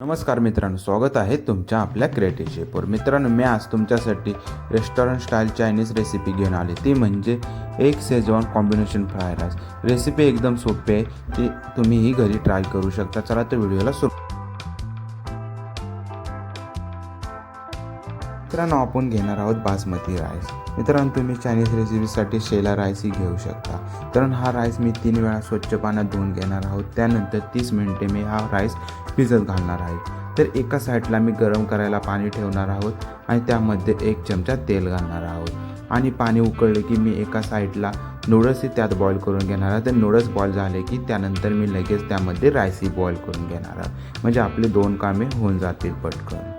नमस्कार मित्रांनो स्वागत आहे तुमच्या आपल्या क्रिएटिव्ह शेपवर मित्रांनो मी आज तुमच्यासाठी रेस्टॉरंट स्टाईल चायनीज रेसिपी घेऊन आली. ती म्हणजे एक schezwan combination fry rice recipe एकदम सोपी आहे ती तुम्हीही घरी ट्राय करू शकता. चला तर व्हिडिओला सुरू मित्रांनो आपण घेणार आहोत बासमती राईस. मित्रांनो तुम्ही चायनीज रेसिपीसाठी शेला राईसही घेऊ शकता. कारण हा राईस मी तीन वेळा स्वच्छ पाण्यात धुवून घेणार आहोत. त्यानंतर तीस मिनिटे मी हा राईस भिजत घालणार आहे. तर एका साईडला मी गरम करायला पाणी ठेवणार आहोत आणि त्यामध्ये एक चमचा तेल घालणार आहोत. आणि पाणी उकळले की मी एका साईडला नूडल्सही त्यात बॉईल करून घेणार आहे. तर नूडल्स बॉईल झाले की त्यानंतर मी लगेच त्यामध्ये राईसही बॉईल करून घेणार आहे. म्हणजे आपली दोन कामे होऊन जातील पटकन.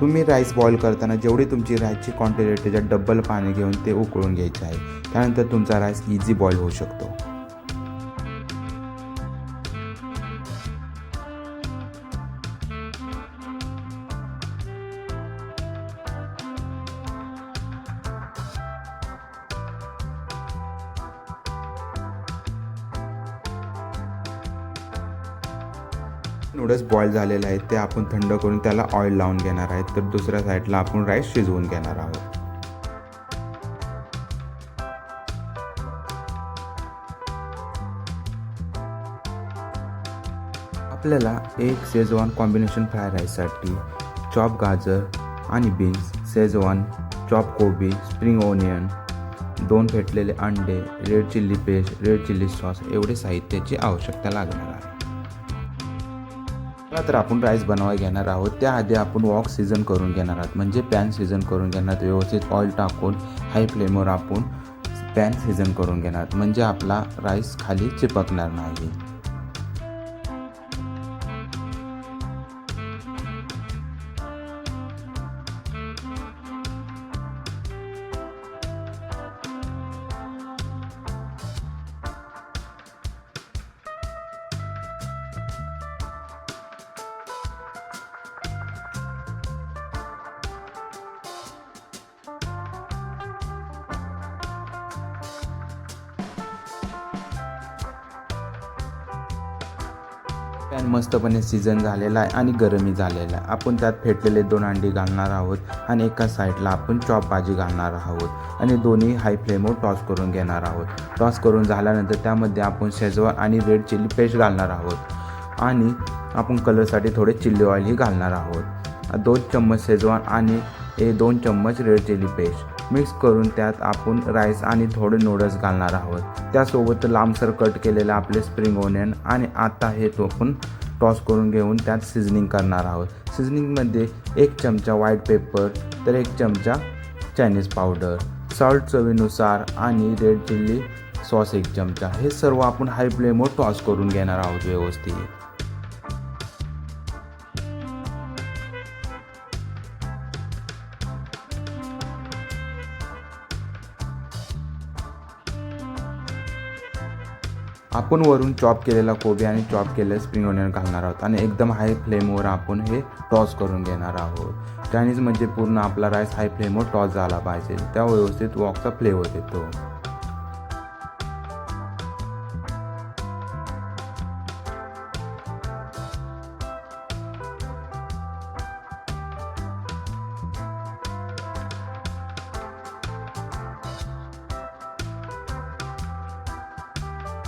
तुम्ही राईस बॉईल करताना जेवढी तुमची राईसची क्वांटिटी त्याच्यात डब्बल पाणी घेऊन ते उकळून घ्यायचे आहे. त्यानंतर तुमचा राईस इझी बॉईल होऊ शकतो. नूडल्स बॉईल झालेले आहेत ते आपण थंड करून त्याला ऑइल लावून घेणार आहेत. तर दुसऱ्या साईडला आपण राईस शिजवून घेणार आहोत. आपल्याला एक सेजवान कॉम्बिनेशन फ्राय राईससाठी चॉप गाजर आणि बीन्स सेजवान चॉप कोबी स्प्रिंग ओनियन दोन फेटलेले अंडे red chilli paste red chilli sauce एवढे साहित्याची आवश्यकता लागणार आहे. चला तर आपण राईस बनवाय घेणार आहोत. त्याआधी आपण वॉक सीझन करून घेणार आहोत. म्हणजे पॅन सीझन करून घेणार आहोत. व्यवस्थित ऑइल टाकून हाय फ्लेमवर आपण पॅन सीझन करून घेणार आहोत. म्हणजे आपला राईस खाली चिपकणार नाही. पॅन मस्तपणे सीझन झालेला आहे आणि गरमी झालेला आहे. आपण त्यात फेटलेले दोन अंडी घालणार आहोत आणि एका साईडला आपण चॉप भाजी घालणार आहोत आणि दोन्ही हाय फ्लेमवर टॉस करून घेणार आहोत. टॉस करून झाल्यानंतर त्यामध्ये आपण शेजवान आणि रेड चिली पेस्ट घालणार आहोत. आणि आपण कलरसाठी थोडे चिल्ली ऑइलही घालणार आहोत. दोन चम्मच शेजवान आणि हे दोन चम्मच रेड चिली पेस्ट मिक्स करून त्यात आपण राईस आणि थोडे नूडल्स घालणार आहोत. त्यासोबत लांबसर कट केलेले आपले स्प्रिंग ओनियन आणि आता हे तो आपण टॉस करून घेऊन त्यात सिझनिंग करणार आहोत. सिझनिंगमध्ये एक चमचा व्हाईट पेपर तर एक चमचा चायनीज पावडर सॉल्ट चवीनुसार आणि रेड चिल्ली सॉस एक चमचा. हे सर्व आपण हाय फ्लेमवर टॉस करून घेणार आहोत व्यवस्थित. आपण वरून चॉप केलेला कोबी आणि चॉप केलेलं स्प्रिंग ओनियन घालणार आहोत आणि एकदम हाय फ्लेमवर आपण हे टॉस करून घेणार आहोत. चायनीज म्हणजे पूर्ण आपला राईस हाय फ्लेमवर टॉस झाला पाहिजे. त्या व्यवस्थित वॉकचा फ्लेवर येतो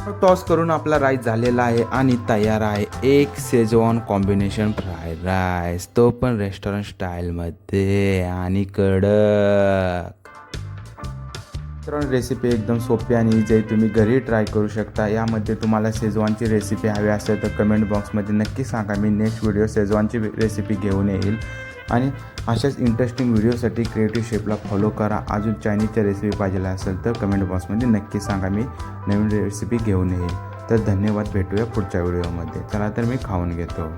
टॉस करून आपला राईस झालेला आहे आणि तयार आहे. एक शेजवान कॉम्बिनेशन फ्राय राईस तो पण रेस्टॉरंट स्टाईलमध्ये आणि कडक. मित्रांनो रेसिपी एकदम सोपी आणि इजी आहे. तुम्ही घरी ट्राय करू शकता. यामध्ये तुम्हाला शेजवानची रेसिपी हवी असेल तर कमेंट बॉक्समध्ये नक्की सांगा. मी नेक्स्ट व्हिडिओ शेजवानची रेसिपी घेऊन येईल. आणि अशाच इंटरेस्टिंग व्हिडिओसाठी क्रिएटिव्ह शेपला फॉलो करा. अजून चायनीजच्या रेसिपी पाहिजे असेल तर कमेंट बॉक्समध्ये नक्की सांगा. मी नवीन रेसिपी घेऊन येईल. तर धन्यवाद. भेटूया पुढच्या व्हिडिओमध्ये चला तर मी खाऊन घेतो.